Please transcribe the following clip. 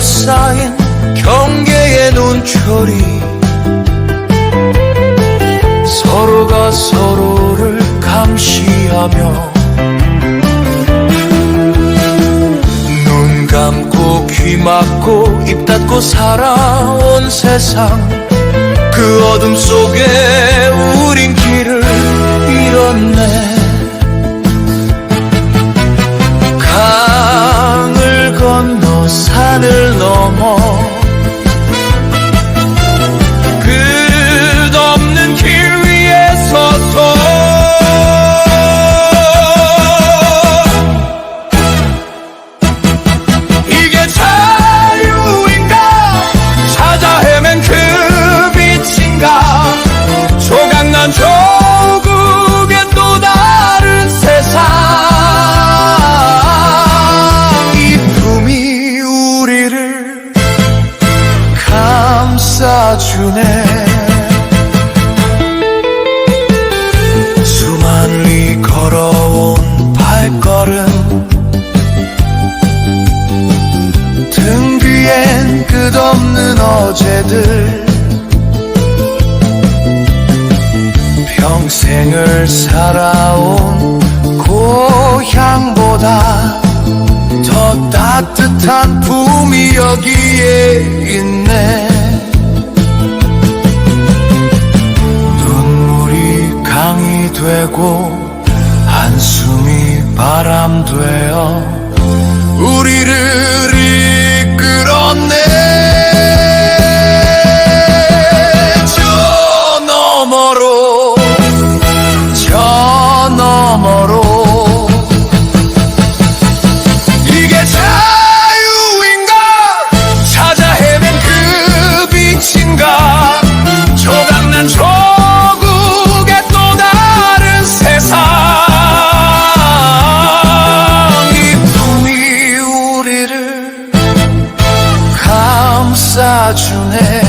쌓인 경계의 눈초리. 서로가 서로를 감시하며 눈 감고 귀 막고 입 닫고 살아온 세상. 그 어둠 속에 우린 길을 잃었네 산을 넘어 감싸주네 수만리 걸어온 발걸음 등 뒤엔 끝없는 어제들 평생을 살아온 고향보다 더 따뜻한 품이 여기에 있네 한숨이 바람 되어 우리를 Saçın saçune